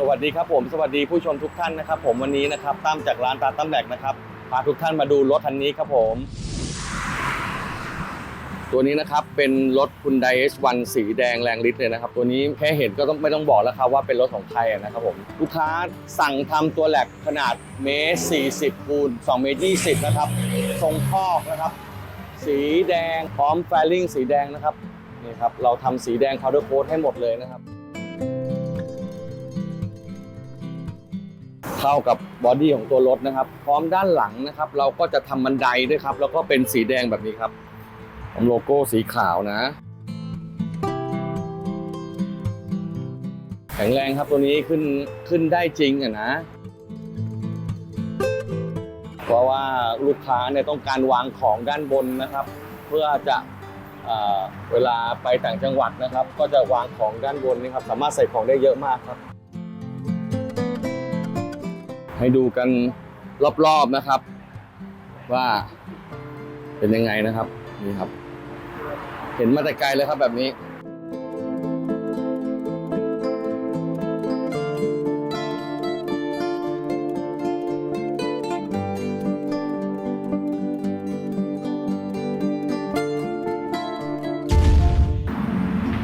สวัสดีครับผมสวัสดีผู้ชมทุกท่านนะครับ ผมวันนี้นะครับตั้มจากร้านตาตั้มแบกนะครับพาทุกท่านมาดูรถคันนี้ครับผม ตัวนี้นะครับเป็นรถคุณไดเอสวันสีแดงแรงฤทธิ์เลยนะครับ ตัวนี้แค่เห็นก็ต้องไม่ต้องบอกแล้วครับว่าเป็นรถของใครนะครับผมลูกค้าสั่งทำตัวแหลกขนาดเมตร40คูณ2เมตร20นะครับทรงคอกนะครับ สีแดงพร้อมแฟลิ่งสีแดงนะครับนี่ครับเราทำสีแดงคาวเดอร์โค้ดให้หมดเลยนะครับ เข้ากับบอดี้ของตัวรถนะครับ พร้อมด้านหลังนะครับ เราก็จะทำบันไดด้วยครับ แล้วก็เป็นสีแดงแบบนี้ครับผมโลโก้สีขาวนะ แข็งแรงครับตัวนี้ขึ้นขึ้นได้จริงอะนะ เพราะว่าลูกค้าเนี่ยต้องการวางของด้านบนนะครับ เพื่อจะเอเวลาไปต่างจังหวัดนะครับ ก็จะวางของด้านบนนี่ครับ สามารถใส่ของได้เยอะมากครับ ให้ดูกันรอบๆนะครับ ว่าเป็นยังไงนะครับนี่ครับ เห็นมาแต่ไกลเลยครับแบบนี้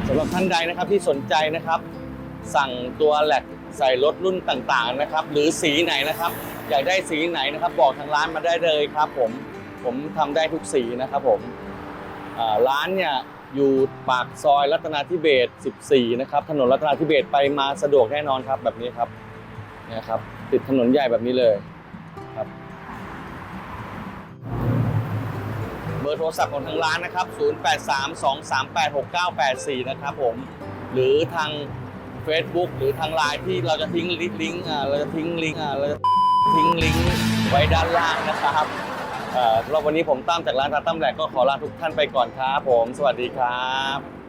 สำหรับท่านใดนะครับที่สนใจนะครับ สั่งตัวแหลก ใส่รถรุ่นต่างๆนะครับ หรือสีไหนนะครับ อยากได้สีไหนนะครับ บอกทางร้านมาได้เลยครับ ผมผมทำได้ทุกสีนะครับผมร้านเนี่ยอยู่ปากซอยรัตนาธิเบศ14 นะครับ ถนนรัตนาธิเบศไปมาสะดวกแน่นอนครับแบบนี้ครับเนี่ยครับ ติดถนนใหญ่แบบนี้เลยครับ เบอร์โทรศัพท์ของทางร้านนะครับ 0832386984 นะครับผม หรือทาง Facebook หรือทางไลน์ที่เราจะทิ้งลิงก์อ่าเราจะทิ้งลิงก์อ่าเราจะทิ้งลิงก์ไว้ด้านล่างนะครับเอ่อสำหรับวันนี้ผมตั้มจากร้านตาตั้มแหลกก็ขอลาทุกท่านไปก่อนครับผม สวัสดีครับ